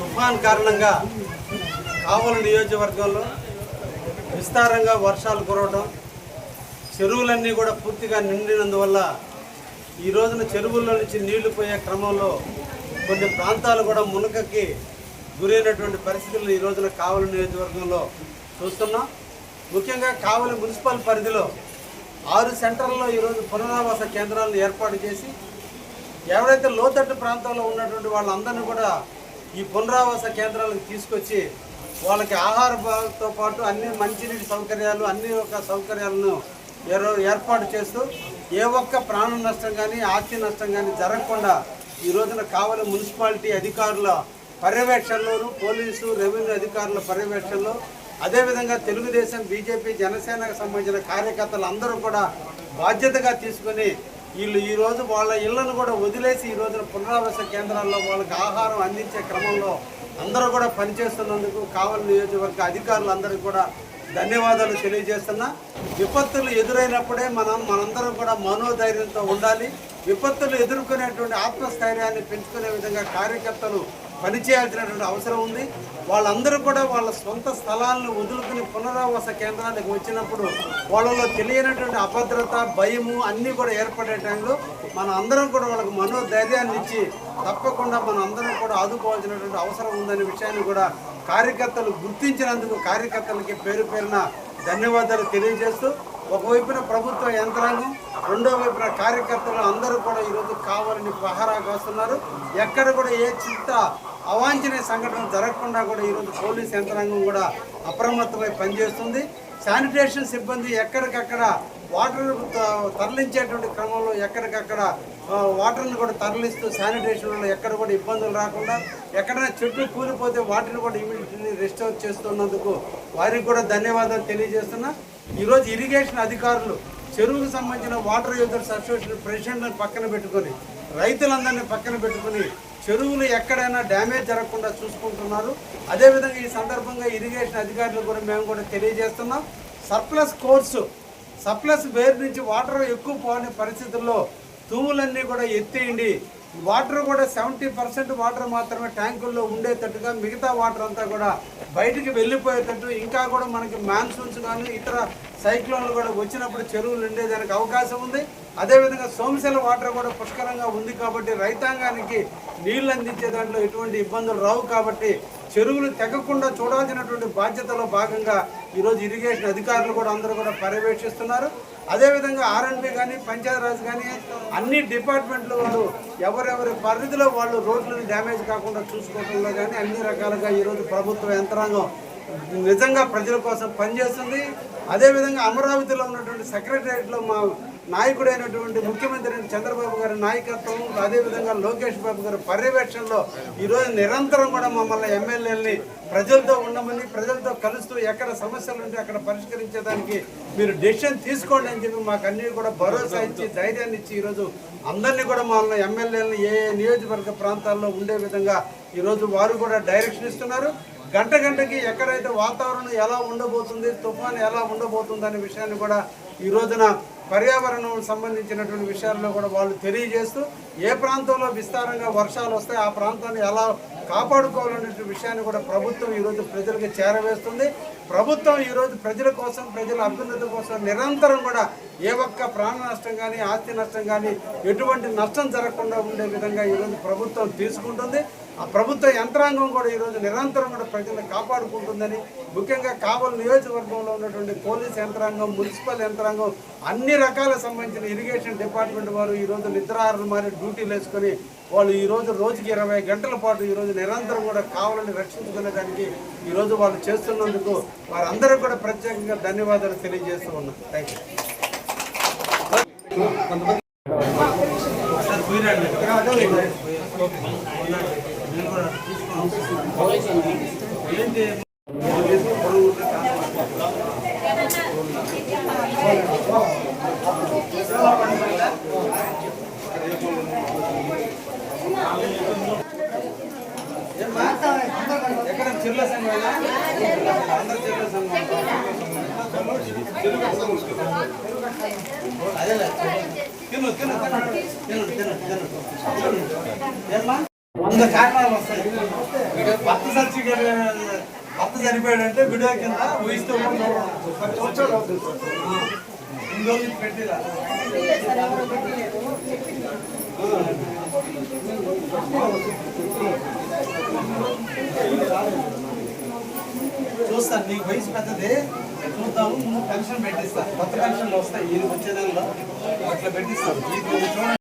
తుఫాన్ కారణంగా కావలి నియోజకవర్గంలో విస్తారంగా వర్షాలు కురవడం చెరువులన్నీ కూడా పూర్తిగా నిండినందువల్ల ఈ రోజున చెరువుల్లో నుంచి నీళ్ళు పోయే క్రమంలో కొన్ని ప్రాంతాలు కూడా మునకకి గురైనటువంటి పరిస్థితులు ఈ రోజున కావలి నియోజకవర్గంలో చూస్తున్నాం. ముఖ్యంగా కావలి మున్సిపల్ పరిధిలో ఆరు సెంటర్లలో ఈరోజు పునరావాస కేంద్రాలను ఏర్పాటు చేసి ఎవరైతే లోతట్టు ప్రాంతాల్లో ఉన్నటువంటి వాళ్ళందరినీ కూడా ఈ పునరావాస కేంద్రాలకు తీసుకొచ్చి వాళ్ళకి ఆహారంతో పాటు అన్ని మంచినీటి సౌకర్యాలు అన్ని ఒక సౌకర్యాలను ఏరో- ఏర్పాటు చేస్తూ ఏ ఒక్క ప్రాణ నష్టం కానీ ఆస్తి నష్టం కానీ జరగకుండా ఈ రోజున కావలి మున్సిపాలిటీ అధికారుల పర్యవేక్షణలోను పోలీసు రెవెన్యూ అధికారుల పర్యవేక్షణలో అదేవిధంగా తెలుగుదేశం బీజేపీ జనసేనకు సంబంధించిన కార్యకర్తలు అందరూ కూడా బాధ్యతగా తీసుకొని వీళ్ళు ఈరోజు వాళ్ళ ఇళ్ళను కూడా వదిలేసి ఈ రోజున పునరావాస కేంద్రాల్లో వాళ్ళకి ఆహారం అందించే క్రమంలో అందరూ కూడా పనిచేస్తున్నందుకు కావలి నియోజకవర్గ అధికారులందరికీ కూడా ధన్యవాదాలు తెలియజేస్తున్నా. విపత్తులు ఎదురైనప్పుడే మనం మనందరం కూడా మనోధైర్యంతో ఉండాలి. విపత్తులు ఎదుర్కొనేటువంటి ఆత్మస్థైర్యాన్ని పెంచుకునే విధంగా కార్యకర్తలు పనిచేయాల్సినటువంటి అవసరం ఉంది. వాళ్ళందరూ కూడా వాళ్ళ సొంత స్థలాలను వదులుకుని పునరావాస కేంద్రానికి వచ్చినప్పుడు వాళ్ళలో తెలియనటువంటి అభద్రత భయము అన్నీ కూడా ఏర్పడే టైంలో మన అందరం కూడా వాళ్ళకు మనోధైర్యాన్ని ఇచ్చి తప్పకుండా మన అందరం కూడా ఆదుకోవాల్సినటువంటి అవసరం ఉందనే విషయాన్ని కూడా కార్యకర్తలు గుర్తించినందుకు కార్యకర్తలకి పేరు పేరున ధన్యవాదాలు తెలియజేస్తూ ఒకవైపున ప్రభుత్వ యంత్రాంగం రెండో వైపున కార్యకర్తలు అందరూ కూడా ఈరోజు కావాలని పహారా కాస్తున్నారు ఎక్కడ కూడా ఏ చింత అవాంఛనీయ సంఘటన జరగకుండా కూడా ఈరోజు పోలీస్ యంత్రాంగం కూడా అప్రమత్తమై పనిచేస్తుంది. శానిటేషన్ సిబ్బంది ఎక్కడికక్కడ వాటర్ తరలించేటువంటి క్రమంలో ఎక్కడికక్కడ వాటర్ని కూడా తరలిస్తూ శానిటేషన్లో ఎక్కడ కూడా ఇబ్బందులు రాకుండా ఎక్కడైనా చెట్లు కూలిపోతే వాటిని కూడా ఇమీడియట్లీ రెస్టోర్ చేస్తున్నందుకు వారికి కూడా ధన్యవాదాలు తెలియజేస్తున్నా. ఈరోజు ఇరిగేషన్ అధికారులు చెరువుకు సంబంధించిన వాటర్ యూజర్స్ అసోసియేషన్ ప్రెసిడెంట్ని పక్కన పెట్టుకొని రైతులందరినీ పక్కన పెట్టుకొని చెరువులు ఎక్కడైనా డ్యామేజ్ జరగకుండా చూసుకుంటున్నారు. అదేవిధంగా ఈ సందర్భంగా ఇరిగేషన్ అధికారులు కూడా మేము కూడా తెలియజేస్తున్నాం. సర్ప్లస్ కోర్సు సర్ప్లస్ వేరు నుంచి వాటర్ ఎక్కువ పోని పరిస్థితుల్లో తూములన్నీ కూడా ఎత్తేయండి. వాటర్ కూడా సెవెంటీ పర్సెంట్ వాటర్ మాత్రమే ట్యాంకుల్లో ఉండేటట్టుగా మిగతా వాటర్ అంతా కూడా బయటికి వెళ్ళిపోయేటట్టు. ఇంకా కూడా మనకి మాన్సూన్స్ కానీ ఇతర సైక్లోన్లు కూడా వచ్చినప్పుడు చెరువులు ఉండేదానికి అవకాశం ఉంది. అదేవిధంగా సోమశల వాటర్ కూడా పుష్కలంగా ఉంది కాబట్టి రైతాంగానికి నీళ్ళు అందించే దాంట్లో ఎటువంటి ఇబ్బందులు రావు కాబట్టి చెరువులు తెగకుండా చూడాల్సినటువంటి బాధ్యతలో భాగంగా ఈరోజు ఇరిగేషన్ అధికారులు కూడా అందరూ కూడా పర్యవేక్షిస్తున్నారు. అదేవిధంగా ఆర్ఎండ్బి కానీ పంచాయతీరాజ్ కానీ అన్ని డిపార్ట్మెంట్లు వాళ్ళు ఎవరెవరి పరిధిలో వాళ్ళు రోడ్లను డ్యామేజ్ కాకుండా చూసుకోవడంలో కానీ అన్ని రకాలుగా ఈరోజు ప్రభుత్వ యంత్రాంగం నిజంగా ప్రజల కోసం పనిచేస్తుంది. అదేవిధంగా అమరావతిలో ఉన్నటువంటి సెక్రటరియట్లో మా నాయకుడైనటువంటి ముఖ్యమంత్రి చంద్రబాబు గారి నాయకత్వం అదేవిధంగా లోకేష్ బాబు గారి పర్యవేక్షణలో ఈరోజు నిరంతరం కూడా మమ్మల్ని ఎమ్మెల్యేలని ప్రజలతో ఉండమని ప్రజలతో కలుస్తూ ఎక్కడ సమస్యలు ఉంటే అక్కడ పరిష్కరించేదానికి మీరు డెసిషన్ తీసుకోండి అని చెప్పి మాకు అన్ని కూడా భరోసా ఇచ్చి ధైర్యాన్ని ఇచ్చి ఈరోజు అందరినీ కూడా మమ్మల్ని ఎమ్మెల్యేలను ఏ ఏ నియోజకవర్గ ప్రాంతాల్లో ఉండే విధంగా ఈరోజు వారు కూడా డైరెక్షన్ ఇస్తున్నారు. గంట గంటకి ఎక్కడైతే వాతావరణం ఎలా ఉండబోతుంది తుఫాన్ ఎలా ఉండబోతుంది అనే విషయాన్ని కూడా ఈ రోజున పర్యావరణం సంబంధించినటువంటి విషయాల్లో కూడా వాళ్ళు తెలియజేస్తూ ఏ ప్రాంతంలో విస్తారంగా వర్షాలు వస్తాయి ఆ ప్రాంతాన్ని ఎలా కాపాడుకోవాలనే విషయాన్ని కూడా ప్రభుత్వం ఈరోజు ప్రజలకు చేరవేస్తుంది. ప్రభుత్వం ఈరోజు ప్రజల కోసం ప్రజల అభ్యున్నతి కోసం నిరంతరం కూడా ఏ ఒక్క ప్రాణ నష్టం కానీ ఆస్తి నష్టం కానీ ఎటువంటి నష్టం జరగకుండా ఉండే విధంగా ఈరోజు ప్రభుత్వం తీసుకుంటుంది. ఆ ప్రభుత్వ యంత్రాంగం కూడా ఈరోజు నిరంతరం కూడా ప్రజలను కాపాడుకుంటుందని ముఖ్యంగా కావలి నియోజకవర్గంలో ఉన్నటువంటి పోలీస్ యంత్రాంగం మున్సిపల్ యంత్రాంగం అన్ని రకాల సంబంధించిన ఇరిగేషన్ డిపార్ట్మెంట్ వారు ఈరోజు నిద్రాహారాలు మారి డ్యూటీలు వేసుకొని వాళ్ళు ఈ రోజు రోజుకి ఇరవై గంటల పాటు ఈరోజు నిరంతరం కూడా కావాలని రక్షించుకునే దానికి ఈరోజు వాళ్ళు చేస్తున్నందుకు వారందరూ కూడా ప్రత్యేకంగా ధన్యవాదాలు తెలియజేస్తూ ఉన్నాం. థ్యాంక్ ఎక్కడ చిల్ల సంఘం అందరు చిల్ల సంఘం అదేలే తిను తిను తిను తిను తిను తిను వంద కారణాలు వస్తాయి. భర్త సర్టిఫికేట్ భర్త చనిపోయాడంటే వీడియో కింద ఊహిస్తూ ఇందులో పెట్టిరా. చూస్తాను నీకు వయసు పెద్దది. చూద్దాము ముందు పెన్షన్ పెట్టిస్తాను కొత్త పెన్షన్లు వస్తాయి. ఈ వచ్చే అట్లా పెట్టిస్తాను